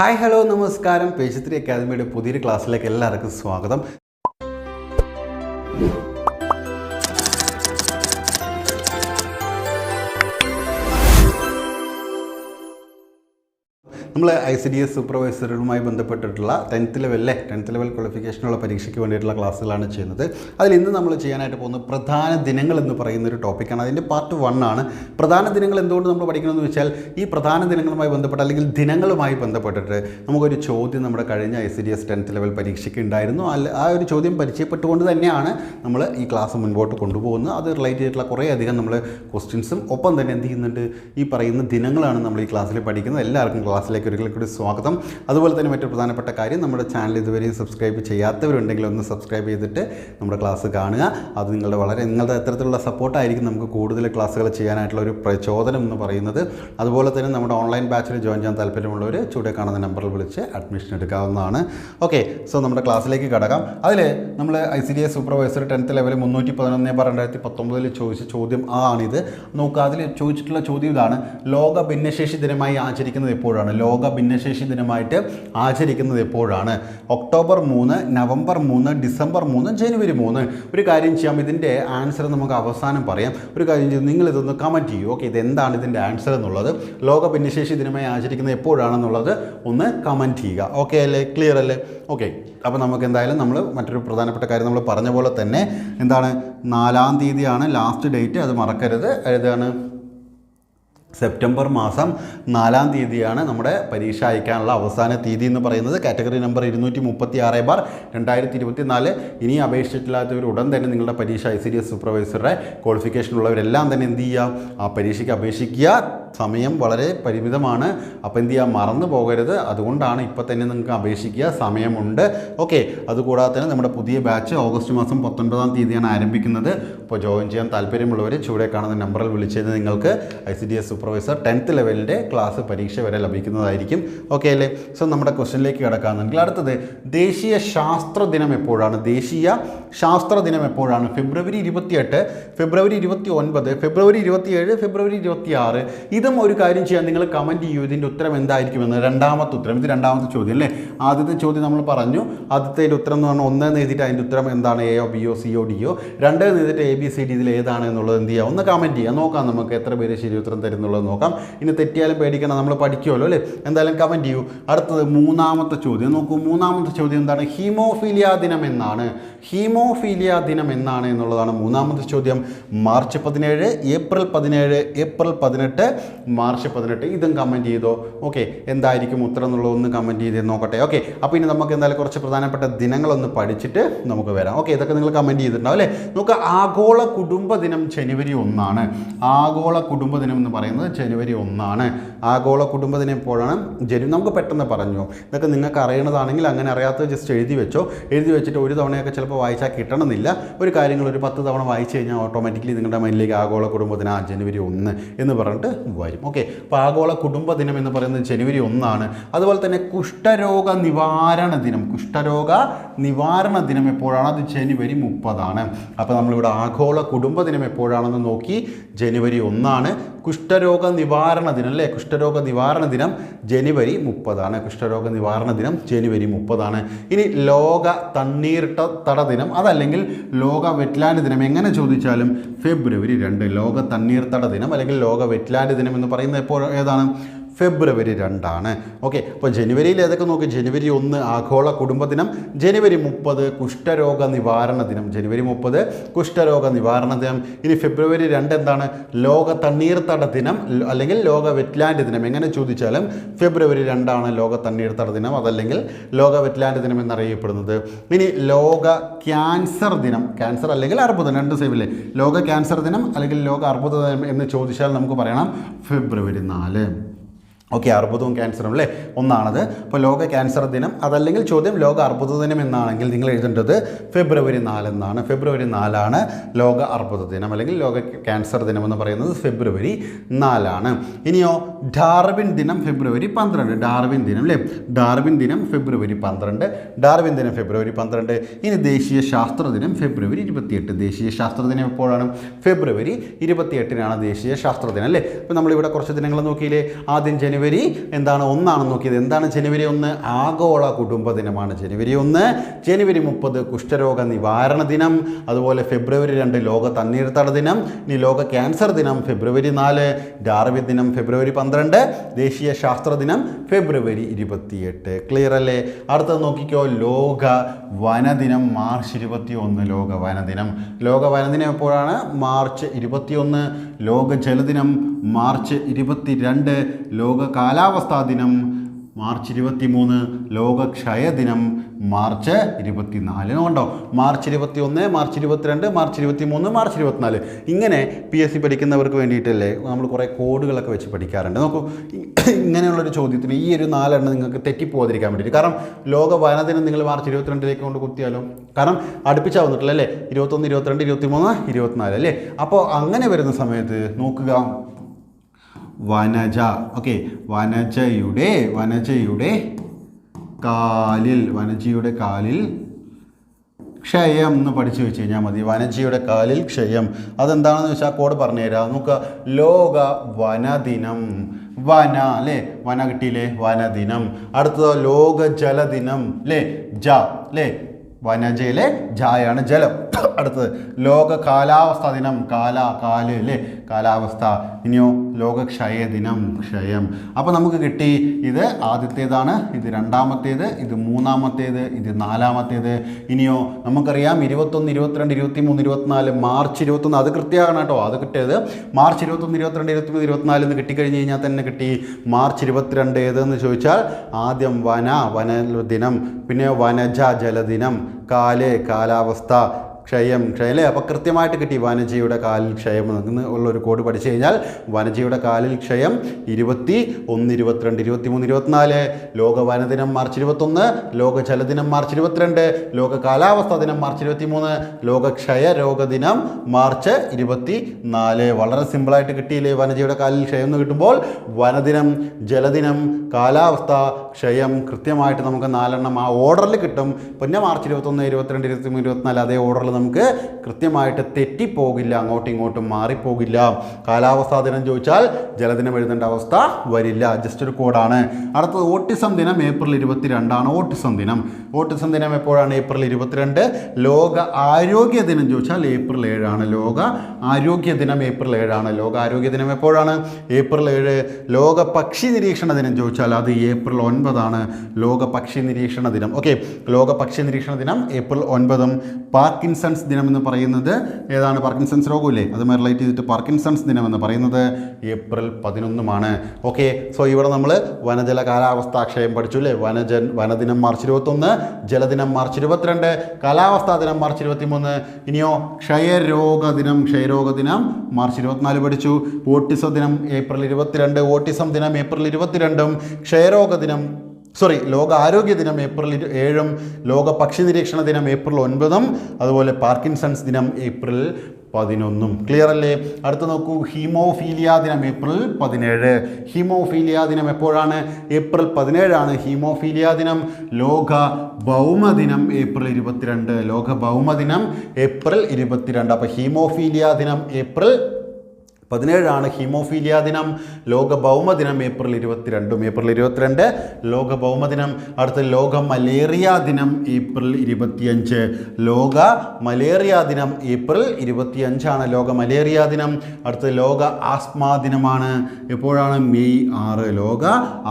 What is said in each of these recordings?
Hi hello നമസ്കാരം. പേശുത്രി അക്കാദമിയുടെ പുതിയൊരു ക്ലാസ്സിലേക്ക് എല്ലാവർക്കും സ്വാഗതം. നമ്മൾ ഐ സി ഡി എസ് സൂപ്പർവൈസറുമായി ബന്ധപ്പെട്ടിട്ടുള്ള ടെൻത്ത് ലെവലിലെ ടെൻത്ത് ലെവൽ ക്വാളിഫിക്കേഷനുള്ള പരീക്ഷയ്ക്ക് വേണ്ടിയിട്ടുള്ള ക്ലാസ്സുകളാണ് ചെയ്യുന്നത്. അതിൽ ഇന്ന് നമ്മൾ ചെയ്യാനായിട്ട് പോകുന്ന പ്രധാന ദിനങ്ങൾ എന്ന് പറയുന്ന ഒരു ടോപ്പിക്കാണ് അതിന്റെ പാർട്ട് വൺ ആണ്. പ്രധാന ദിനങ്ങൾ എന്തുകൊണ്ട് നമ്മൾ പഠിക്കണമെന്ന് വെച്ചാൽ ഈ പ്രധാന ദിനങ്ങളുമായി ബന്ധപ്പെട്ട് അല്ലെങ്കിൽ ദിനങ്ങളുമായി ബന്ധപ്പെട്ടിട്ട് നമുക്കൊരു ചോദ്യം നമ്മുടെ കഴിഞ്ഞ I C D S tenth level പരീക്ഷയ്ക്ക് ഉണ്ടായിരുന്നു. അല്ല ആ ഒരു ചോദ്യം പരിചയപ്പെട്ടുകൊണ്ട് തന്നെയാണ് നമ്മൾ ഈ ക്ലാസ് മുൻപോട്ട് കൊണ്ടുപോകുന്നത്. അത് റിലേറ്റ് ചെയ്തിട്ടുള്ള കുറേ അധികം നമ്മൾ ക്വസ്റ്റ്യൻസും ഒപ്പം തന്നെ എന്ത് ചെയ്യുന്നുണ്ട്? ഈ പറയുന്ന ദിനങ്ങളാണ് നമ്മൾ ഈ ക്ലാസ്സിൽ പഠിക്കുന്നത്. എല്ലാവർക്കും ക്ലാസ്സിലേക്ക് ഒരിക്കൽ കൂടി സ്വാഗതം. അതുപോലെ തന്നെ മറ്റൊരു പ്രധാനപ്പെട്ട കാര്യം നമ്മുടെ ചാനൽ ഇതുവരെയും സബ്സ്ക്രൈബ് ചെയ്യാത്തവരുണ്ടെങ്കിൽ ഒന്ന് സബ്സ്ക്രൈബ് ചെയ്തിട്ട് നമ്മുടെ ക്ലാസ് കാണുക. അത് നിങ്ങളുടെ വളരെ നിങ്ങളുടെ അത്തരത്തിലുള്ള സപ്പോർട്ടായിരിക്കും നമുക്ക് കൂടുതൽ ക്ലാസ്സുകൾ ചെയ്യാനായിട്ടുള്ള ഒരു പ്രചോദനം എന്ന് പറയുന്നത്. അതുപോലെ തന്നെ നമ്മുടെ ഓൺലൈൻ ബാച്ചിൽ ജോയിൻ ചെയ്യാൻ താല്പര്യമുള്ളവർ ചൂടെ കാണുന്ന നമ്പറിൽ വിളിച്ച് അഡ്മിഷൻ എടുക്കാവുന്നതാണ്. ഓക്കെ സോ നമ്മുടെ ക്ലാസ്സിലേക്ക് കടക്കാം. അതിൽ നമ്മൾ I C D S supervisor tenth level മുന്നൂറ്റി പതിനൊന്ന് ബാർ രണ്ടായിരത്തി പത്തൊമ്പതിൽ ചോദിച്ച ചോദ്യം ആണിത്. നോക്കുക അതിൽ ചോദിച്ചിട്ടുള്ള ചോദ്യം ഇതാണ്. ലോക ഭിന്നശേഷി ദിനമായി ആചരിക്കുന്നത് എപ്പോഴാണ്? ലോക ഭിന്നശേഷി ദിനമായിട്ട് ആചരിക്കുന്നത് എപ്പോഴാണ്? ഒക്ടോബർ മൂന്ന് നവംബർ മൂന്ന് ഡിസംബർ മൂന്ന് ജനുവരി മൂന്ന്. ഒരു കാര്യം ചെയ്യാം. ഇതിന്റെ ആൻസർ നമുക്ക് അവസാനം പറയാം. ഒരു കാര്യം ചെയ്യാം നിങ്ങൾ ഇതൊന്ന് കമന്റ് ചെയ്യൂ ഓക്കെ ഇതെന്താണ് ഇതിന്റെ ആൻസർ എന്നുള്ളത്? ലോക ഭിന്നശേഷി ദിനമായി ആചരിക്കുന്നത് എപ്പോഴാണെന്നുള്ളത് ഒന്ന് കമന്റ് ചെയ്യുക. ഓക്കെ അല്ലേ? ക്ലിയർ അല്ലേ? ഓക്കെ അപ്പോൾ നമുക്ക് എന്തായാലും നമ്മൾ മറ്റൊരു പ്രധാനപ്പെട്ട കാര്യം നമ്മൾ പറഞ്ഞ പോലെ തന്നെ എന്താണ്? നാലാം തീയതിയാണ് ലാസ്റ്റ് ഡേറ്റ് അത് മറക്കരുത്. ഏതാണ്? സെപ്റ്റംബർ മാസം നാലാം തീയതിയാണ് നമ്മുടെ പരീക്ഷ അയക്കാനുള്ള അവസാന തീയതി എന്ന് പറയുന്നത്. കാറ്റഗറി നമ്പർ ഇരുന്നൂറ്റി മുപ്പത്തി ആറ് ബാർ രണ്ടായിരത്തി ഇരുപത്തി നാല് ഇനി അപേക്ഷിച്ചിട്ടില്ലാത്തവർ ഉടൻ തന്നെ നിങ്ങളുടെ പരീക്ഷ ഐ സി ഡി എസ് സൂപ്പർവൈസറുടെ ക്വാളിഫിക്കേഷൻ ഉള്ളവരെല്ലാം തന്നെ എന്ത് ചെയ്യുക? ആ പരീക്ഷയ്ക്ക് അപേക്ഷിക്കുക. സമയം വളരെ പരിമിതമാണ്. അപ്പോൾ എന്ത് ചെയ്യുക? മറന്നു പോകരുത്. അതുകൊണ്ടാണ് ഇപ്പോൾ തന്നെ നിങ്ങൾക്ക് അപേക്ഷിക്കുക. സമയമുണ്ട്. ഓക്കെ. അതുകൂടാതെ തന്നെ നമ്മുടെ പുതിയ ബാച്ച് ഓഗസ്റ്റ് മാസം പത്തൊൻപതാം തീയതിയാണ് ആരംഭിക്കുന്നത്. അപ്പോൾ ജോയിൻ ചെയ്യാൻ താല്പര്യമുള്ളവർ ചൂടെ കാണുന്ന നമ്പറിൽ വിളിച്ചത് നിങ്ങൾക്ക് I C D S supervisor tenth ലെവലിന്റെ class പരീക്ഷ വരെ ലഭിക്കുന്നതായിരിക്കും. ഓക്കെ അല്ലേ? സോ നമ്മുടെ ക്വസ്റ്റ്യനിലേക്ക് കിടക്കാമെന്നുണ്ടെങ്കിൽ അടുത്തത് ദേശീയ ശാസ്ത്ര ദിനം എപ്പോഴാണ്? ദേശീയ ശാസ്ത്ര ദിനം എപ്പോഴാണ്? ഫെബ്രുവരി ഇരുപത്തിയെട്ട് ഫെബ്രുവരി ഇരുപത്തി ഒൻപത് ഫെബ്രുവരി ഇരുപത്തിയേഴ് ഫെബ്രുവരി ഇരുപത്തി ആറ് ഇതും ഒരു കാര്യം ചെയ്യാൻ നിങ്ങൾ കമന്റ് ചെയ്യൂ. ഇതിന്റെ ഉത്തരം എന്തായിരിക്കുമെന്ന്. രണ്ടാമത്തെ ഉത്തരം. ഇത് രണ്ടാമത്തെ ചോദ്യം അല്ലേ? ആദ്യത്തെ ചോദ്യം നമ്മൾ പറഞ്ഞു. ആദ്യത്തെ ഉത്തരം എന്ന് പറഞ്ഞാൽ ഒന്ന് എഴുതിയിട്ട് അതിന്റെ ഉത്തരം എന്താണ്? A O B O C O D O രണ്ട് എഴുതിയിട്ട് എ ബി സി ഡി ഇതിൽ ഏതാണ് എന്നുള്ളത് എന്ത് ചെയ്യുക ഒന്ന് കമന്റ് ചെയ്യുക നോക്കാം നമുക്ക് എത്ര പേര് ശരി ഉത്തരം തരുന്നുള്ളത് നോക്കാം. ഇനി തെറ്റിയാലും പേടിക്കണം നമ്മൾ പഠിക്കുമല്ലോ അല്ലേ? എന്തായാലും കമന്റ് ചെയ്യൂ. അടുത്തത് മൂന്നാമത്തെ ചോദ്യം. നോക്കൂ മൂന്നാമത്തെ ചോദ്യം എന്താണ്? ഹീമോഫീലിയ ദിനം എന്നാണ്. ഹീമോഫീലിയ ദിനം എന്നാണ് എന്നുള്ളതാണ് മൂന്നാമത്തെ ചോദ്യം. മാർച്ച് പതിനേഴ് ഏപ്രിൽ പതിനേഴ് ഏപ്രിൽ പതിനെട്ട് മാർച്ച് പതിനെട്ട്. ഇതും കമന്റ് ചെയ്തോ? ഓക്കെ എന്തായിരിക്കും ഉത്തരം എന്നുള്ളത് ഒന്ന് കമന്റ് ചെയ്ത് നോക്കട്ടെ. ഓക്കെ അപ്പോൾ ഇനി നമുക്ക് എന്തായാലും കുറച്ച് പ്രധാനപ്പെട്ട ദിനങ്ങളൊന്ന് പഠിച്ചിട്ട് നമുക്ക് വരാം. ഓക്കെ ഇതൊക്കെ നിങ്ങൾ കമന്റ് ചെയ്തിട്ടുണ്ടാവും അല്ലേ? നമുക്ക് ആഗോള കുടുംബ ദിനം ജനുവരി ഒന്നാണ്. ആഗോള കുടുംബ ദിനം എന്ന് പറയുന്നത് ജനുവരി ഒന്നാണ്. ആഗോള കുടുംബ ദിനം എപ്പോഴാണ്? ജനുവരി നമുക്ക് പെട്ടെന്ന് പറഞ്ഞു. ഇതൊക്കെ നിങ്ങൾക്ക് അറിയണതാണെങ്കിൽ അങ്ങനെ അറിയാത്തത് ജസ്റ്റ് എഴുതി വെച്ചോ. എഴുതി വെച്ചിട്ട് ഒരു തവണയൊക്കെ ചിലപ്പോൾ വായിച്ചാൽ കിട്ടണമെന്നില്ല. ഒരു കാര്യങ്ങൾ ഒരു പത്ത് തവണ വായിച്ചു കഴിഞ്ഞാൽ ഓട്ടോമാറ്റിക്കലി നിങ്ങളുടെ മൈൻഡിലേക്ക് ആഗോള കുടുംബ ദിനം ആ ജനുവരി ഒന്ന് എന്ന് പറഞ്ഞിട്ട് വരും. ഓക്കെ അപ്പോൾ ആഗോള കുടുംബ ദിനം എന്ന് പറയുന്നത് ജനുവരി ഒന്നാണ്. അതുപോലെ തന്നെ കുഷ്ഠരോഗ നിവാരണ ദിനം. കുഷ്ഠരോഗ നിവാരണ ദിനം എപ്പോഴാണ്? അത് ജനുവരി മുപ്പതാണ്. അപ്പോൾ നമ്മളിവിടെ ആഗോള കുടുംബദിനം എപ്പോഴാണെന്ന് നോക്കി ജനുവരി ഒന്നാണ് കുഷ്ഠരോഗ നിവാരണ ദിനം അല്ലേ? കുഷ്ഠരോഗ നിവാരണ ദിനം ജനുവരി മുപ്പതാണ്. കുഷ്ഠരോഗ നിവാരണ ദിനം ജനുവരി മുപ്പതാണ്. ഇനി ലോക തണ്ണീർട്ട തട ദിനം അതല്ലെങ്കിൽ ലോക വെറ്റ്ലാൻഡ് ദിനം എങ്ങനെ ചോദിച്ചാലും ഫെബ്രുവരി രണ്ട്. ലോക തണ്ണീർത്തട ദിനം അല്ലെങ്കിൽ ലോക വെറ്റ്ലാൻഡ് ദിനം എന്ന് പറയുന്നത് എപ്പോൾ ഏതാണ്? ഫെബ്രുവരി രണ്ടാണ്. ഓക്കെ അപ്പോൾ ജനുവരിയിൽ ഏതൊക്കെ നോക്കി? ജനുവരി ഒന്ന് ആഗോള കുടുംബദിനം ജനുവരി മുപ്പത് കുഷ്ഠരോഗ നിവാരണ ദിനം. ജനുവരി മുപ്പത് കുഷ്ഠരോഗ നിവാരണ ദിനം. ഇനി ഫെബ്രുവരി രണ്ട് എന്താണ്? ലോക തണ്ണീർത്തട ദിനം അല്ലെങ്കിൽ ലോക വെറ്റ്ലാൻഡ് ദിനം. എങ്ങനെ ചോദിച്ചാലും ഫെബ്രുവരി രണ്ടാണ് ലോക തണ്ണീർത്തട ദിനം അതല്ലെങ്കിൽ ലോക വെറ്റ്ലാൻഡ് ദിനം എന്നറിയപ്പെടുന്നത്. ഇനി ലോക ക്യാൻസർ ദിനം. ക്യാൻസർ അല്ലെങ്കിൽ അർബുദം രണ്ട് സേവില്ലേ ലോക ക്യാൻസർ ദിനം അല്ലെങ്കിൽ ലോക അർബുദ ദിനം എന്ന് ചോദിച്ചാൽ നമുക്ക് പറയണം ഫെബ്രുവരി നാല്. ഓക്കെ അർബുദവും ക്യാൻസറും അല്ലേ? ഒന്നാണത്. അപ്പോൾ ലോക ക്യാൻസർ ദിനം അതല്ലെങ്കിൽ ചോദ്യം ലോക അർബുദ ദിനം എന്നാണെങ്കിൽ നിങ്ങൾ എഴുതേണ്ടത് ഫെബ്രുവരി നാലെന്നാണ് ഫെബ്രുവരി നാലാണ് ലോക അർബുദ ദിനം അല്ലെങ്കിൽ ലോക ക്യാൻസർ ദിനം എന്ന് പറയുന്നത് ഫെബ്രുവരി നാലാണ്. ഇനിയോ ഡാർവിൻ ദിനം ഫെബ്രുവരി പന്ത്രണ്ട്. ഡാർവിൻ ദിനം അല്ലേ? ഡാർവിൻ ദിനം ഫെബ്രുവരി പന്ത്രണ്ട്. ഡാർവിൻ ദിനം ഫെബ്രുവരി പന്ത്രണ്ട്. ഇനി ദേശീയ ശാസ്ത്ര ദിനം ഫെബ്രുവരി ഇരുപത്തിയെട്ട്. ദേശീയ ശാസ്ത്ര ദിനം എപ്പോഴാണ്? ഫെബ്രുവരി ഇരുപത്തിയെട്ടിനാണ് ദേശീയ ശാസ്ത്ര ദിനം അല്ലേ? അപ്പോൾ നമ്മളിവിടെ കുറച്ച് ദിനങ്ങൾ നോക്കിയില്ലേ? ആദ്യം ജനുവരി ജനുവരി എന്താണ് ഒന്നാണ് നോക്കിയത്. എന്താണ് ജനുവരി ഒന്ന്? ആഗോള കുടുംബ ദിനമാണ് ജനുവരി ഒന്ന്. ജനുവരി മുപ്പത് കുഷ്ഠരോഗ നിവാരണ ദിനം. അതുപോലെ ഫെബ്രുവരി രണ്ട് ലോക തണ്ണീർത്തട ദിനം. ഇനി ലോക ക്യാൻസർ ദിനം ഫെബ്രുവരി നാല്. ഡാർവിൻ ദിനം ഫെബ്രുവരി പന്ത്രണ്ട്. ദേശീയ ശാസ്ത്ര ദിനം ഫെബ്രുവരി ഇരുപത്തിയെട്ട്. ക്ലിയർ അല്ലേ? അടുത്തത് നോക്കിക്കോ. ലോക വനദിനം മാർച്ച് ഇരുപത്തി ഒന്ന് ലോക വനദിനം ലോക വനദിനം എപ്പോഴാണ്? മാർച്ച് ഇരുപത്തിയൊന്ന്. ലോക ജലദിനം മാർച്ച് ഇരുപത്തിരണ്ട് ലോക കാലാവസ്ഥാ ദിനം മാർച്ച് ഇരുപത്തി മൂന്ന് ലോക ക്ഷയദിനം മാർച്ച് ഇരുപത്തിനാലിന് കണ്ടോ? മാർച്ച് ഇരുപത്തി ഒന്ന് മാർച്ച് ഇരുപത്തിരണ്ട് മാർച്ച് ഇരുപത്തി മൂന്ന് മാർച്ച് ഇരുപത്തിനാല്. ഇങ്ങനെ പി എസ് സി പഠിക്കുന്നവർക്ക് വേണ്ടിയിട്ടല്ലേ നമ്മൾ കുറേ കോഡുകളൊക്കെ വെച്ച് പഠിക്കാറുണ്ട്. നോക്കൂ ഇങ്ങനെയുള്ളൊരു ചോദ്യത്തിന് ഈ ഒരു നാലെണ്ണം നിങ്ങൾക്ക് തെറ്റിപ്പോകാതിരിക്കാൻ വേണ്ടിയിട്ട്. കാരണം ലോക വനദിനം നിങ്ങൾ മാർച്ച് ഇരുപത്തിരണ്ടിലേക്ക് കൊണ്ട് കുത്തിയാലോ? കാരണം അടുപ്പിച്ചാൽ വന്നിട്ടില്ല അല്ലേ ഇരുപത്തൊന്ന് ഇരുപത്തിരണ്ട് ഇരുപത്തി മൂന്ന് ഇരുപത്തിനാല് അല്ലേ? അപ്പോൾ അങ്ങനെ വരുന്ന സമയത്ത് നോക്കുക. വനജ. ഓക്കെ വനജയുടെ വനജയുടെ കാലിൽ വനജയുടെ കാലിൽ ക്ഷയം എന്ന് പഠിച്ചു വെച്ച് കഴിഞ്ഞാൽ മതി. വനജിയുടെ കാലിൽ ക്ഷയം. അതെന്താണെന്ന് വെച്ചാൽ കോഡ് പറഞ്ഞുതരാം നമുക്ക് ലോക വനദിനം വന അല്ലേ? വന കിട്ടിയില്ലേ? വനദിനം അടുത്തത് ലോക ജലദിനം അല്ലേ? ജ അല്ലേ? വനജയിലെ ജായാണ് ജലം. അടുത്തത് ലോക കാലാവസ്ഥ ദിനം. കാല കാൽ അല്ലേ? കാലാവസ്ഥ. ഇനിയോ ലോക ക്ഷയ. ദിനം ക്ഷയം അപ്പോൾ നമുക്ക് കിട്ടി ഇത് ആദ്യത്തേതാണ് ഇത് രണ്ടാമത്തേത് ഇത് മൂന്നാമത്തേത് ഇത് നാലാമത്തേത്. ഇനിയോ നമുക്കറിയാം ഇരുപത്തൊന്ന് ഇരുപത്തിരണ്ട് ഇരുപത്തി മൂന്ന് ഇരുപത്തിനാല് മാർച്ച് ഇരുപത്തൊന്ന്. അത് കൃത്യമാണ് കേട്ടോ അത് കിട്ടിയത്. മാർച്ച് ഇരുപത്തൊന്ന് ഇരുപത്തിരണ്ട് ഇരുപത്തിമൂന്ന് ഇരുപത്തിനാല് എന്ന് കിട്ടിക്കഴിഞ്ഞ് കഴിഞ്ഞാൽ തന്നെ കിട്ടി മാർച്ച് ഇരുപത്തിരണ്ട് ഏതെന്ന് ചോദിച്ചാൽ ആദ്യം വന വന ദിനം പിന്നെ വനജ ജലദിനം കാലേ കാലാവസ്ഥ ക്ഷയം ക്ഷയം അല്ലേ അപ്പോൾ കൃത്യമായിട്ട് കിട്ടി. വനജിയുടെ കാലിൽ ക്ഷയം എന്ന് ഉള്ളൊരു കോഡ് പഠിച്ചു കഴിഞ്ഞാൽ വനജിയുടെ കാലിൽ ക്ഷയം ഇരുപത്തി ഒന്ന് ഇരുപത്തിരണ്ട് ഇരുപത്തി മൂന്ന് ഇരുപത്തിനാല് ലോക വനദിനം മാർച്ച് ഇരുപത്തൊന്ന് ലോക ജലദിനം മാർച്ച് ഇരുപത്തിരണ്ട് ലോക കാലാവസ്ഥാ ദിനം മാർച്ച് ഇരുപത്തി മൂന്ന് ലോക ക്ഷയ രോഗ ദിനം മാർച്ച് ഇരുപത്തി നാല് വളരെ സിമ്പിളായിട്ട് കിട്ടിയില്ലേ? വനജിയുടെ കാലിൽ ക്ഷയം എന്ന് കിട്ടുമ്പോൾ വനദിനം ജലദിനം കാലാവസ്ഥ ക്ഷയം കൃത്യമായിട്ട് നമുക്ക് നാലെണ്ണം ആ ഓർഡറിൽ കിട്ടും. പിന്നെ മാർച്ച് ഇരുപത്തൊന്ന് ഇരുപത്തിരണ്ട് ഇരുപത്തി മൂന്ന് ഇരുപത്തിനാല് അതേ ഓർഡറിൽ നമുക്ക് കൃത്യമായിട്ട് തെറ്റിപ്പോകില്ല അങ്ങോട്ടും ഇങ്ങോട്ടും മാറിപ്പോകില്ല. കാലാവസ്ഥാ ദിനം ചോദിച്ചാൽ ജലദിനം എഴുതേണ്ട അവസ്ഥ വരില്ല. ജസ്റ്റ് ഒരു കോഡാണ് അടുത്തത് ഓട്ടിസം ദിനം ഏപ്രിൽ ഇരുപത്തിരണ്ടാണ് ഓട്ടിസം ദിനം. ഓട്ടിസം ദിനം എപ്പോഴാണ് ഏപ്രിൽ ഇരുപത്തിരണ്ട്? ലോക ആരോഗ്യ ദിനം ചോദിച്ചാൽ ഏപ്രിൽ ഏഴാണ്. ലോക ആരോഗ്യ ദിനം ഏപ്രിൽ ഏഴാണ്. ലോക ആരോഗ്യ ദിനം എപ്പോഴാണ്? ഏപ്രിൽ ഏഴ്. ലോക പക്ഷി നിരീക്ഷണ ദിനം ചോദിച്ചാൽ അത് ഏപ്രിൽ ഒൻപതാണ്. ലോക പക്ഷി നിരീക്ഷണ ദിനം. ഓക്കെ ലോക പക്ഷി നിരീക്ഷണ ദിനം ഏപ്രിൽ ഒൻപതും. പാർക്കിൻസൺസ് ദിനം എന്ന് പറയുന്നത് ഏതാണ്? പാർക്കിൻസൺസ് രോഗമില്ലേ? അതുമായി റിലേറ്റ് ചെയ്തിട്ട് പാർക്കിൻസൺസ് ദിനം എന്ന് പറയുന്നത് ഏപ്രിൽ പതിനൊന്നുമാണ്. ഓക്കെ സോ ഇവിടെ നമ്മൾ വനജല കാലാവസ്ഥാക്ഷയം പഠിച്ചു അല്ലേ? വനജൻ വനദിനം മാർച്ച് ഇരുപത്തൊന്ന് ജലദിനം മാർച്ച് ഇരുപത്തിരണ്ട് കാലാവസ്ഥാ ദിനം മാർച്ച് ഇരുപത്തിമൂന്ന് ഇനിയോ ക്ഷയരോഗ ദിനം ക്ഷയരോഗ ദിനം മാർച്ച് ഇരുപത്തിനാല് പഠിച്ചു. ഓട്ടിസം ദിനം ഏപ്രിൽ ഇരുപത്തിരണ്ട് ഓട്ടിസം ദിനം ഏപ്രിൽ ഇരുപത്തിരണ്ടും ക്ഷയരോഗ ദിനം സോറി ലോക ആരോഗ്യ ദിനം ഏപ്രിൽ ഏഴും ലോക പക്ഷി നിരീക്ഷണ ദിനം ഏപ്രിൽ ഒൻപതും അതുപോലെ പാർക്കിൻസൺസ് ദിനം ഏപ്രിൽ പതിനൊന്നും. ക്ലിയർ അല്ലേ? അടുത്ത നോക്കൂ ഹീമോഫീലിയ ദിനം ഏപ്രിൽ പതിനേഴ്. ഹീമോഫീലിയ ദിനം എപ്പോഴാണ്? ഏപ്രിൽ പതിനേഴാണ് ഹീമോഫീലിയ ദിനം. ലോക ഭൗമദിനം ഏപ്രിൽ ഇരുപത്തിരണ്ട്. ലോക ഭൗമദിനം ഏപ്രിൽ ഇരുപത്തിരണ്ട്. അപ്പോൾ ഹീമോഫീലിയ ദിനം ഏപ്രിൽ പതിനേഴാണ് ഹീമോഫീലിയ ദിനം. ലോക ഭൗമദിനം ഏപ്രിൽ ഇരുപത്തിരണ്ടും ഏപ്രിൽ ഇരുപത്തിരണ്ട്. ലോക ഭൗമദിനം അടുത്ത ലോക മലേറിയ ദിനം ഏപ്രിൽ ഇരുപത്തിയഞ്ച്. ലോക മലേറിയ ദിനം ഏപ്രിൽ ഇരുപത്തിയഞ്ചാണ് ലോക മലേറിയ ദിനം. അടുത്ത ലോക ആസ്മാ ദിനമാണ്. എപ്പോഴാണ്? മെയ് ആറ്. ലോക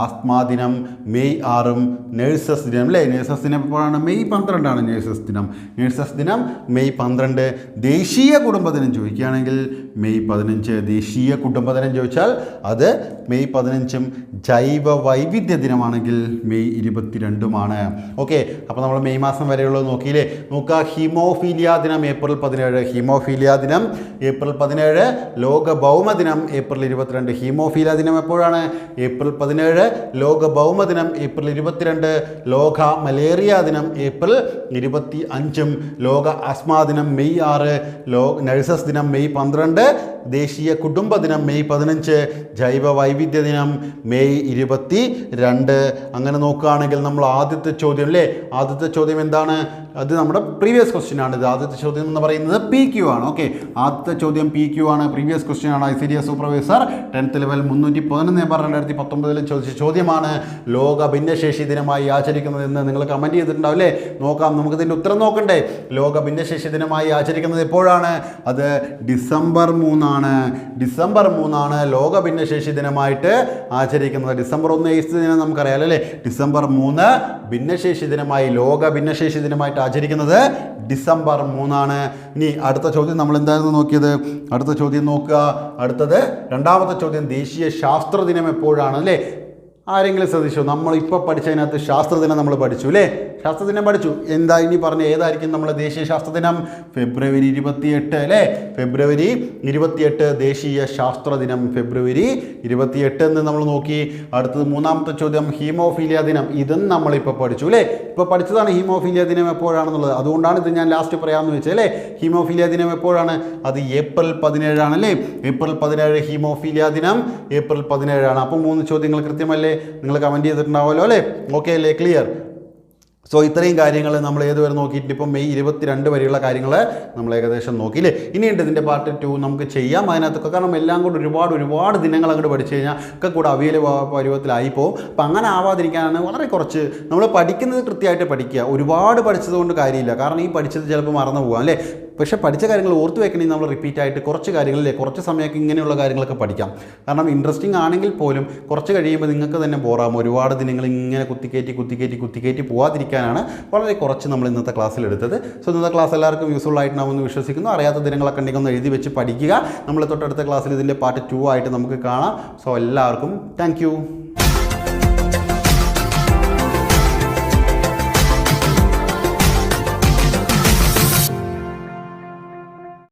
ആസ്മാ ദിനം. മെയ് ആറും നേഴ്സസ് ദിനം അല്ലേ? നേഴ്സസ് ദിനം എപ്പോഴാണ്? മെയ് പന്ത്രണ്ടാണ് നേഴ്സസ് ദിനം. നേഴ്സസ് ദിനം മെയ് പന്ത്രണ്ട്. ദേശീയ കുടുംബദിനം ചോദിക്കുകയാണെങ്കിൽ മെയ് പതിനഞ്ച്. ദേശീയ കുടുംബദിനം ചോദിച്ചാൽ അത് മെയ് പതിനഞ്ചും ജൈവ വൈവിധ്യ ദിനമാണെങ്കിൽ മെയ് ഇരുപത്തിരണ്ടുമാണ്. ഓക്കെ അപ്പോൾ നമ്മൾ മെയ് മാസം വരെയുള്ളത് നോക്കിയില്ലേ? നോക്കുക ഹിമോഫീലിയ ദിനം ഏപ്രിൽ പതിനേഴ്. ഹിമോഫീലിയ ദിനം ഏപ്രിൽ പതിനേഴ്. ലോക ഭൗമ ദിനം ഏപ്രിൽ ഇരുപത്തിരണ്ട്. ഹിമോഫീലിയ ദിനം എപ്പോഴാണ്? ഏപ്രിൽ പതിനേഴ്. ലോക ഭൗമ ദിനം ഏപ്രിൽ ഇരുപത്തിരണ്ട്. ലോക മലേറിയ ദിനം ഏപ്രിൽ ഇരുപത്തി അഞ്ചും ലോക ആസ്മാ ദിനം മെയ് ആറ്. ലോ നഴ്സസ് ദിനം മെയ് പന്ത്രണ്ട്. ദേശീയ കുടുംബദിനം മെയ് പതിനഞ്ച് ജൈവ വൈവിധ്യ ദിനം മെയ് ഇരുപത്തി രണ്ട്. അങ്ങനെ നോക്കുകയാണെങ്കിൽ നമ്മൾ ആദ്യത്തെ ചോദ്യം അല്ലേ? ആദ്യത്തെ ചോദ്യം എന്താണ്? അത് നമ്മുടെ പ്രീവിയസ് ക്വസ്റ്റ്യൻ ആണ് ഇത്. ആദ്യത്തെ ചോദ്യം എന്ന് പറയുന്നത് പി ക്യു ആണ്. ഓക്കെ ആദ്യത്തെ ചോദ്യം പി ക്യു ആണ്. പ്രീവിയസ് ക്വസ്റ്റ്യൻ ആണ്. I C D S supervisor tenth level മുന്നൂറ്റി പതിനൊന്ന് ബാർ രണ്ടായിരത്തി പത്തൊമ്പതിലും ചോദിച്ച ചോദ്യമാണ് ലോക ഭിന്നശേഷി ദിനമായി ആചരിക്കുന്നത് എന്ന് നിങ്ങൾ കമന്റ് ചെയ്തിട്ടുണ്ടാവും അല്ലേ? നോക്കാം. നമുക്ക് ഇതിന്റെ ഉത്തരം നോക്കണ്ടേ? ലോക ഭിന്നശേഷി ദിനമായി ആചരിക്കുന്നത് എപ്പോഴാണ്? അത് ഡിസംബർ മൂന്നാണ്. ഡിസംബർ മൂന്നാണ് ലോക ഭിന്നശേഷി ദിനമായിട്ട് ആചരിക്കുന്നത്. ഡിസംബർ ഒന്ന് എയ്ത്ത് ദിനം നമുക്കറിയാം അല്ലേ? ഡിസംബർ മൂന്ന് ഭിന്നശേഷി ദിനമായി ലോക ഭിന്നശേഷി ദിനമായിട്ട് ആചരിക്കുന്നത് ഡിസംബർ മൂന്നാണ്. ഇനി അടുത്ത ചോദ്യം നമ്മൾ എന്തായിരുന്നു നോക്കിയത്? അടുത്ത ചോദ്യം നോക്കുക. അടുത്തത് രണ്ടാമത്തെ ചോദ്യം ദേശീയ ശാസ്ത്ര ദിനം എപ്പോഴാണ് അല്ലേ? ആരെങ്കിലും ശ്രദ്ധിച്ചോ? നമ്മൾ ഇപ്പോൾ പഠിച്ചതിനകത്ത് ശാസ്ത്രദിനം നമ്മൾ പഠിച്ചു അല്ലേ ശാസ്ത്രദിനം പഠിച്ചു. എന്താ ഇനി പറഞ്ഞ ഏതായിരിക്കും നമ്മളെ ദേശീയ ശാസ്ത്രദിനം? ഫെബ്രുവരി ഇരുപത്തിയെട്ട് അല്ലേ ഫെബ്രുവരി ഇരുപത്തിയെട്ട് ദേശീയ ശാസ്ത്രദിനം. ഫെബ്രുവരി ഇരുപത്തിയെട്ട് എന്ന് നമ്മൾ നോക്കി. അടുത്തത് മൂന്നാമത്തെ ചോദ്യം ഹീമോഫീലിയ ദിനം. ഇതും നമ്മളിപ്പോൾ പഠിച്ചു അല്ലേ ഇപ്പോൾ പഠിച്ചതാണ് ഹീമോഫീലിയ ദിനം എപ്പോഴാണെന്നുള്ളത്. അതുകൊണ്ടാണ് ഇത് ഞാൻ ലാസ്റ്റ് പറയാമെന്ന് വെച്ചത് അല്ലേ ഹീമോഫീലിയ ദിനം എപ്പോഴാണ്? അത് ഏപ്രിൽ പതിനേഴാണ് അല്ലേ ഏപ്രിൽ പതിനേഴ് ഹീമോഫീലിയ ദിനം. ഏപ്രിൽ പതിനേഴാണ്. അപ്പോൾ മൂന്ന് ചോദ്യങ്ങൾ കൃത്യമല്ലേ? നിങ്ങൾ കമന്റ് ചെയ്തിട്ടുണ്ടാവുമല്ലോ അല്ലേ? ഓക്കെ അല്ലേ? ക്ലിയർ സോ ഇത്രയും കാര്യങ്ങൾ നമ്മൾ ഏതുവരെ നോക്കിയിട്ടുണ്ട്? ഇപ്പം മെയ് ഇരുപത്തിരണ്ട് വരെയുള്ള കാര്യങ്ങൾ നമ്മൾ ഏകദേശം നോക്കി ഇല്ലേ ഇനിയുണ്ട് ഇതിന്റെ പാർട്ട് ടു. നമുക്ക് ചെയ്യാം അതിനകത്തൊക്കെ. കാരണം എല്ലാം കൂടെ ഒരുപാട് ഒരുപാട് ദിനങ്ങൾ അങ്ങോട്ട് പഠിച്ചു കഴിഞ്ഞാൽ ഒക്കെ കൂടെ അവിയൽ പരുവത്തിലായി പോകും അപ്പം അങ്ങനെ ആവാതിരിക്കാനാണ് വളരെ കുറച്ച് നമ്മൾ പഠിക്കുന്നത് കൃത്യമായിട്ട് പഠിക്കുക. ഒരുപാട് പഠിച്ചത് കൊണ്ട് കാര്യമില്ല. കാരണം ഈ പഠിച്ചത് ചിലപ്പോൾ മറന്നു പോകാം അല്ലേ? പക്ഷേ പഠിച്ച കാര്യങ്ങൾ ഓർത്ത് വെക്കണമെങ്കിൽ നമ്മൾ റിപ്പീറ്റ് ആയിട്ട് കുറച്ച് കാര്യങ്ങളിലെ കുറച്ച് സമയമൊക്കെ ഇങ്ങനെയുള്ള കാര്യങ്ങളൊക്കെ പഠിക്കാം. കാരണം ഇൻട്രസ്റ്റിംഗ് ആണെങ്കിൽ പോലും കുറച്ച് കഴിയുമ്പോൾ നിങ്ങൾക്ക് തന്നെ ബോറാകും ഒരുപാട് ദിനങ്ങൾ ഇങ്ങനെ കുത്തിക്കയറ്റി കുത്തിക്കയറ്റി കുത്തിക്കയറ്റി പോകാതിരിക്കാനാണ് വളരെ കുറച്ച് നമ്മൾ ഇന്നത്തെ ക്ലാസ്സിൽ എടുത്തത്. സോ ഇന്നത്തെ ക്ലാസ് എല്ലാവർക്കും യൂസ്ഫുൾ ആയിട്ടുണ്ടാവുമെന്ന് വിശ്വസിക്കുന്നു. അറിയാത്ത ദിനങ്ങളൊക്കെ ഉണ്ടെങ്കിൽ ഒന്ന് എഴുതി വെച്ച് പഠിക്കുക. നമ്മൾ തൊട്ടടുത്ത ക്ലാസ്സിൽ ഇതിന്റെ പാർട്ട് ടു ആയിട്ട് നമുക്ക് കാണാം. സോ എല്ലാവർക്കും താങ്ക്